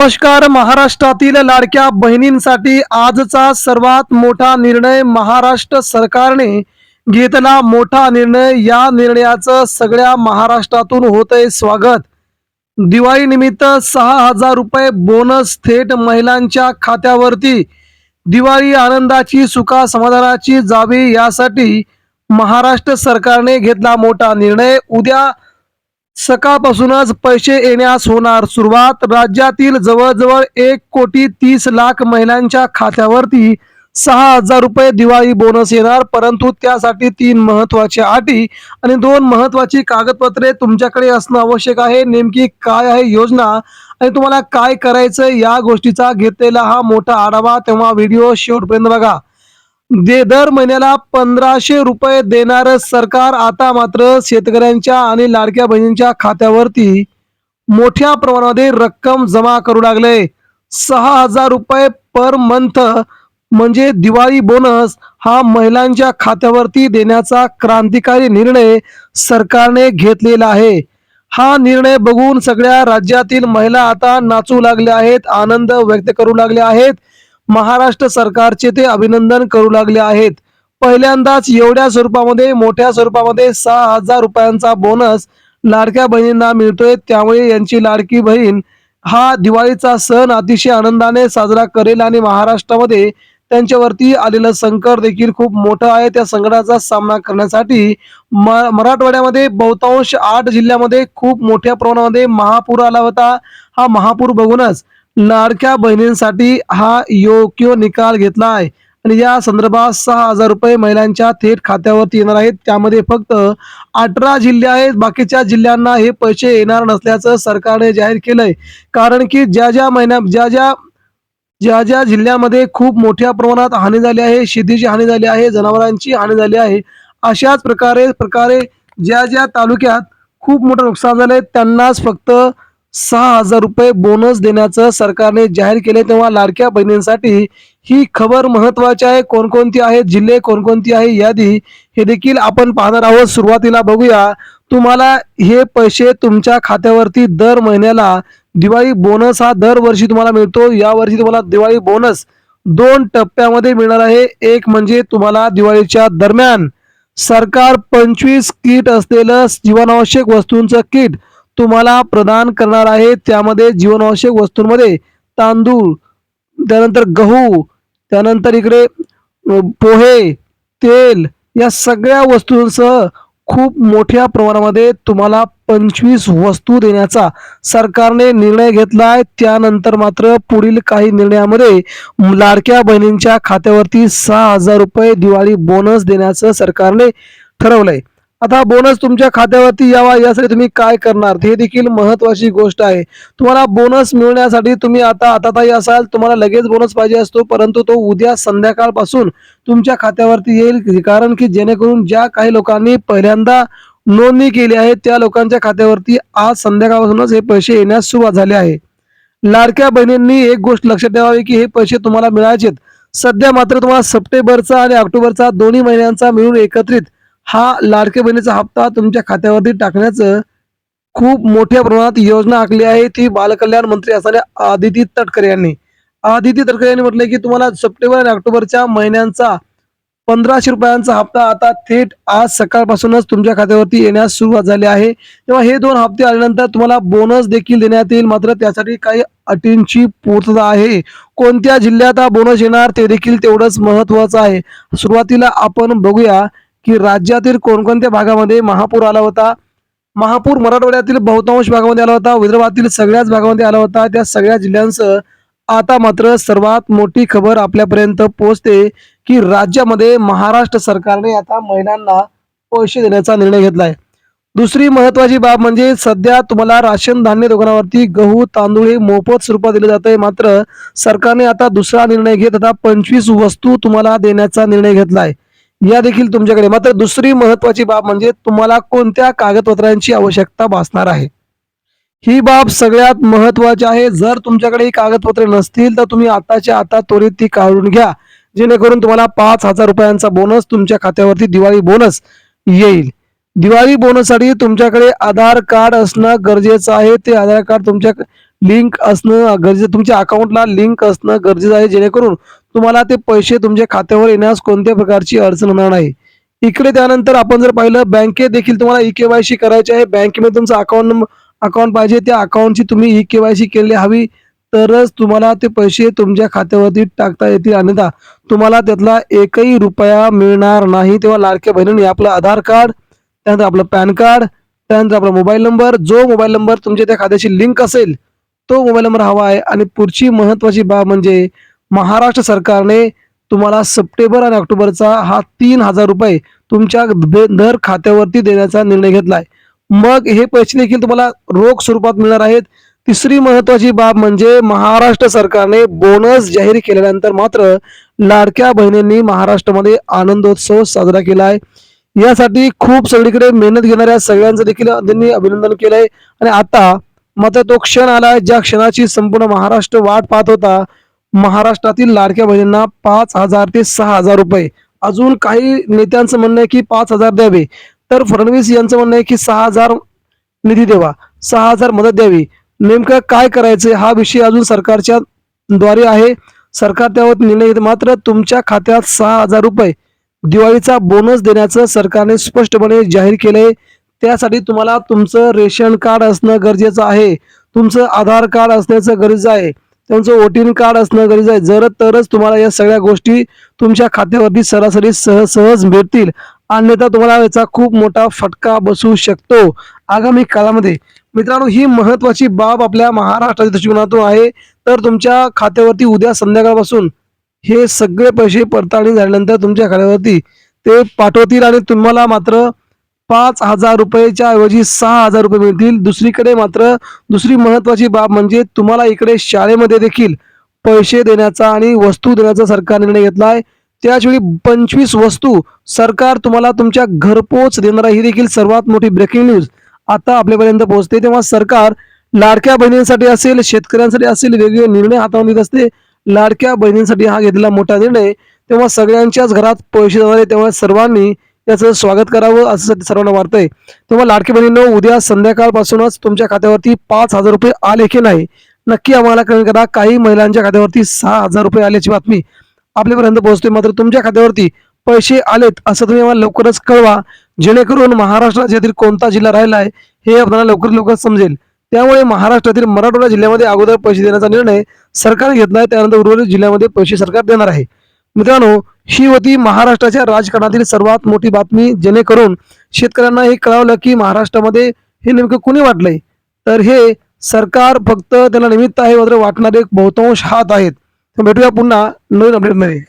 नमस्कार. महाराष्ट्रातील लाडक्या बहिणींसाठी आजचा सर्वात मोठा निर्णय महाराष्ट्र सरकारने घेतला. मोठा निर्णय. या निर्णयाचं सगळ्या महाराष्ट्रातून होतंय स्वागत. दिवाळीनिमित्त सहा हजार रुपये बोनस थेट महिलांच्या खात्यावरती. दिवाळी आनंदाची सुखा समाधानाची जावी यासाठी महाराष्ट्र सरकारने घेतला मोठा निर्णय. उद्या सकाळपासूनच पैसे येण्यास होणार सुरुवात. राज्यातील जवळजवळ एक कोटी तीस लाख महिलांच्या खात्यावरती सहा हजार रुपये दिवाळी बोनस येणार. परंतु त्यासाठी तीन महत्त्वाच्या अटी आणि दोन महत्वाची कागदपत्रे तुमच्याकडे असणं आवश्यक आहे. नेमकी काय आहे योजना आणि तुम्हाला काय करायचं या गोष्टीचा घेतलेला हा मोठा आढावा तेव्हा व्हिडिओ शेवटपर्यंत बघा. दे दर महिन्याला पंधराशे रुपये देणारं सरकार आता मात्र शेतकऱ्यांच्या आणि लाडक्या बहिणींच्या खात्यावरती मोठ्या प्रमाणामध्ये रक्कम जमा करू लागले. सहा हजार रुपये पर मंथ म्हणजे दिवाळी बोनस हा महिलांच्या खात्यावरती देण्याचा क्रांतिकारी निर्णय सरकारने घेतलेला आहे. हा निर्णय बघून सगळ्या राज्यातील महिला आता नाचू लागल्या आहेत आनंद व्यक्त करू लागल्या आहेत. महाराष्ट्र सरकारचे ते अभिनंदन करू लागले आहेत. पहिल्यांदाच एवढ्या स्वरूपामध्ये मोठ्या स्वरूपामध्ये सहा हजार रुपयांचा बोनस लाडक्या बहिणींना मिळतोय. त्यामुळे यांची लाडकी बहीण हा दिवाळीचा सण अतिशय आनंदाने साजरा करेल आणि महाराष्ट्रामध्ये त्यांच्यावरती आलेलं संकट देखील खूप मोठं आहे. त्या संकटाचा सामना करण्यासाठी म मराठवाड्यामध्ये बहुतांश आठ जिल्ह्यामध्ये खूप मोठ्या प्रमाणामध्ये महापूर आला होता. हा महापूर बघूनच लाडक्या बहिणींसाठी हा योग्य निकाल घेतला आहे. आणि या संदर्भात सहा हजार रुपये महिलांच्या थेट खात्यावरती येणार आहेत. त्यामध्ये फक्त अठरा जिल्हे आहेत. बाकीच्या जिल्ह्यांना हे पैसे येणार नसल्याचं सरकारने जाहीर केलंय. कारण की ज्या ज्या महिन्यात ज्या ज्या ज्या ज्या जिल्ह्यामध्ये खूप मोठ्या प्रमाणात हानी झाली आहे शेतीची हानी झाली आहे जनावरांची हानी झाली आहे अशाच प्रकारे प्रकारे ज्या ज्या तालुक्यात खूप मोठं नुकसान झालंय त्यांनाच फक्त सहा हजार रुपये बोनस देण्याचं सरकारने जाहीर केले तेव्हा लाडक्या बहिणींसाठी ही खबर महत्वाची आहे. कोणकोणती आहेत जिल्हे कोणकोणती आहे यादी हे देखील आपण पाहणार आहोत. सुरुवातीला बघूया. तुम्हाला हे पैसे तुमच्या खात्यावरती दर महिन्याला दिवाळी बोनस हा दरवर्षी तुम्हाला मिळतो. यावर्षी तुम्हाला दिवाळी बोनस दोन टप्प्यामध्ये मिळणार आहे. एक म्हणजे तुम्हाला दिवाळीच्या दरम्यान सरकार पंचवीस किट असलेलं जीवनावश्यक वस्तूंचं किट तुम्हाला प्रदान करणार आहे. त्यामध्ये जीवनावश्यक वस्तूंमध्ये तांदूळ त्यानंतर गहू त्यानंतर इकडे पोहे तेल या सगळ्या वस्तूंसह खूप मोठ्या प्रमाणामध्ये तुम्हाला पंचवीस वस्तू देण्याचा सरकारने निर्णय घेतला आहे. त्यानंतर मात्र पुढील काही निर्णयामध्ये लाडक्या बहिणींच्या खात्यावरती सहा हजार रुपये दिवाळी बोनस देण्याचं सरकारने ठरवलंय. आता बोनस तुमच्या खात्यावरती यावा यासाठी तुम्ही काय करणार? हे देखील महत्वाची गोष्ट आहे. तुम्हाला बोनस मिळण्यासाठी तुम्ही आता आताताई असाल तुम्हाला लगेच बोनस पाहिजे असतो परंतु तो उद्या संध्याकाळपासून तुमच्या खात्यावरती येईल कारण की जेणेकरून ज्या काही लोकांनी पहिल्यांदा नोंदणी केली आहे त्या लोकांच्या खात्यावरती आज संध्याकाळपासूनच हे पैसे येण्यास सुरुवात झाली आहे. लाडक्या बहिणींनी एक गोष्ट लक्षात ठेवावी की हे पैसे तुम्हाला मिळायचेत. सध्या मात्र तुम्हाला सप्टेंबरचा आणि ऑक्टोबरचा दोन्ही महिन्यांचा मिळून एकत्रित हा लाडके बहिणीचा हप्ता तुमच्या खात्यावरती टाकण्याचं खूप मोठ्या प्रमाणात योजना आखली आहे. ती बालकल्याण मंत्री असणाऱ्या आदिती तटकरे यांनी. आदिती तटकरे यांनी म्हटले की तुम्हाला सप्टेंबर आणि ऑक्टोबरच्या महिन्यांचा पंधराशे रुपयांचा हप्ता आता थेट आज सकाळपासूनच तुमच्या खात्यावरती येण्यास सुरुवात झाली आहे. तेव्हा हे दोन हप्ते आल्यानंतर तुम्हाला बोनस देखील देण्यात येईल. मात्र त्यासाठी काही अटींची पूर्तता आहे. कोणत्या जिल्ह्यात हा बोनस येणार ते देखील तेवढंच महत्वाचं आहे. सुरुवातीला आपण बघूया. की राज्यातील कोणकोणत्या भागामध्ये महापूर आला होता? महापूर मराठवाड्यातील बहुतांश भागामध्ये आला होता विदर्भातील सगळ्याच भागामध्ये आला होता. त्या सगळ्या जिल्ह्यांसह आता मात्र सर्वात मोठी खबर आपल्यापर्यंत पोहोचते की राज्यामध्ये महाराष्ट्र सरकारने आता महिलांना पैसे देण्याचा निर्णय घेतलाय. दुसरी महत्वाची बाब म्हणजे सध्या तुम्हाला राशन धान्य दुकानावरती गहू तांदूळ हे मोफत स्वरूपात दिले जात आहे मात्र सरकारने आता दुसरा निर्णय घेत आता पंचवीस वस्तू तुम्हाला देण्याचा निर्णय घेतलाय. या देखील तुमच्याकडे. मात्र दुसरी महत्वाची बाब म्हणजे तुम्हाला कोणत्या कागदपत्रांची आवश्यकता भासणार आहे? ही बाब सगळ्यात महत्वाची आहे. जर तुमच्याकडे ही कागदपत्रे नसतील तर तुम्ही आताच्या आता त्वरित ती काढून घ्या. जेणेकरून तुम्हाला पाच हजार रुपयांचा बोनस तुमच्या खात्यावरती दिवाळी बोनस येईल. दिवाळी बोनससाठी तुमच्याकडे आधार कार्ड असणं गरजेचं आहे. ते आधार कार्ड तुमच्या लिंक असणं गरजेचं तुमच्या अकाउंटला लिंक असणं गरजेचं आहे. जेणेकरून तुम्हाला ते पैसे तुमच्या खात्यावर येण्यास कोणत्या प्रकारची अडचण होणार नाही. इकडे त्यानंतर आपण जर पाहिलं बँकेत देखील तुम्हाला ई केवायसी करायची आहे. बँकेमध्ये तुमचं अकाउंट अकाउंट पाहिजे. त्या अकाउंटची तुम्ही ई केवायसी केली हवी. तरच तुम्हाला ते पैसे तुमच्या खात्यावरती टाकता येतील. अन्यथा तुम्हाला त्यातला एकही रुपया मिळणार नाही. तेव्हा लाडक्या बहिणी आपलं आधार कार्ड त्यानंतर आपलं पॅन कार्ड त्यानंतर आपला मोबाईल नंबर जो मोबाईल नंबर तुमच्या त्या खात्याशी लिंक असेल तो मोबाईल नंबर हवा आहे. आणि पुढची महत्वाची बाब म्हणजे महाराष्ट्र सरकारने तुम्हाला सप्टेंबर आणि ऑक्टोबरचा हा तीन हजार रुपये तुमच्या दर खात्यावरती देण्याचा निर्णय घेतलाय. मग हे पैसे देखील तुम्हाला रोख स्वरूपात मिळणार आहेत. तिसरी महत्वाची बाब म्हणजे महाराष्ट्र सरकारने बोनस जाहीर केल्यानंतर मात्र लाडक्या बहिणींनी महाराष्ट्रामध्ये आनंदोत्सव साजरा केला आहे यासाठी खूप सगळीकडे मेहनत घेणाऱ्या सगळ्यांचं देखील त्यांनी अभिनंदन केलंय. आणि आता मात्र तो क्षण आलाय ज्या क्षणाची संपूर्ण महाराष्ट्र वाट पाहत होता. महाराष्ट्रातील लाडक्या बहिणींना पाच हजार ते सहा हजार रुपये. अजून काही नेत्यांचं म्हणणं आहे की पाच हजार द्यावे. तर फडणवीस यांचं म्हणणं आहे की सहा हजार निधी द्यावा. सहा हजार मदत द्यावी. नेमकं काय करायचं हा विषय अजून सरकारच्या द्वारे आहे. सरकार त्यावर निर्णय घेत मात्र तुमच्या खात्यात सहा हजार रुपये. दिवाळीचा बोनस देण्याचं सरकारने स्पष्टपणे जाहीर केलंय. त्यासाठी तुम्हाला तुमचं रेशन कार्ड असणं गरजेचं आहे. तुमचं आधार कार्ड असण्याचं गरजेचं आहे. त्यांचं वोटिंग कार्ड असणं गरजेचं आहे. जर तरच तुम्हाला या सगळ्या गोष्टी तुमच्या खात्यावरती सरासरी सह सहज भेटतील अन्यथा तुम्हाला याचा खूप मोठा फटका बसू शकतो. आगामी काळामध्ये मित्रांनो ही महत्वाची बाब आपल्या महाराष्ट्राच्या दृष्टिकोनातून आहे. तर तुमच्या खात्यावरती उद्या संध्याकाळपासून हे सगळे पैसे पडताळणी झाल्यानंतर तुमच्या खात्यावरती ते पाठवतील आणि तुम्हाला मात्र पाच हजार रुपयेच्या ऐवजी सहा हजार रुपये मिळतील. दुसरीकडे मात्र दुसरी महत्वाची बाब म्हणजे तुम्हाला इकडे शाळेमध्ये देखील पैसे देण्याचा आणि वस्तू देण्याचा सरकार निर्णय घेतलाय. त्याचवेळी पंचवीस वस्तू सरकार तुम्हाला तुमच्या घरपोच देणार ही देखील सर्वात मोठी ब्रेकिंग न्यूज आता आपल्यापर्यंत पोहोचते तेव्हा सरकार लाडक्या बहिणींसाठी असेल शेतकऱ्यांसाठी असेल वेगवेगळे निर्णय हाताळून देत असते. लाडक्या बहिणींसाठी हा घेतलेला मोठा निर्णय. तेव्हा सगळ्यांच्याच घरात पैसे जाणारे तेव्हा सर्वांनी त्याचं स्वागत करावं असं सर्वांना वाटतंय. तेव्हा लाडकी बहिणींनो उद्या संध्याकाळपासूनच तुमच्या खात्यावरती पाच हजार रुपये आले की नाही? नक्की आम्हाला कळण करा. काही महिलांच्या खात्यावरती सहा हजार रुपये आल्याची बातमी आपल्यापर्यंत पोहोचते मात्र तुमच्या खात्यावरती पैसे आलेत असं तुम्ही आम्हाला लवकरच कळवा. जेणेकरून महाराष्ट्र राज्यातील कोणता जिल्हा राहिला आहे हे आपल्याला लवकर लवकर समजेल. त्यामुळे महाराष्ट्रातील मराठवाडा जिल्ह्यामध्ये अगोदर पैसे देण्याचा निर्णय सरकार घेतला आहे त्यानंतर उर्वरित जिल्ह्यामध्ये पैसे सरकार देणार आहे. मित्रांनो ही होती महाराष्ट्राच्या राजकारणातील सर्वात मोठी बातमी जेणेकरून शेतकऱ्यांना हे कळवलं की महाराष्ट्रामध्ये हे नेमकं कुणी वाटलंय. तर हे सरकार फक्त त्याला निमित्त आहे वगैरे वाटणारे बहुतांश हात आहेत. भेटूया पुन्हा नवीन अपडेटमध्ये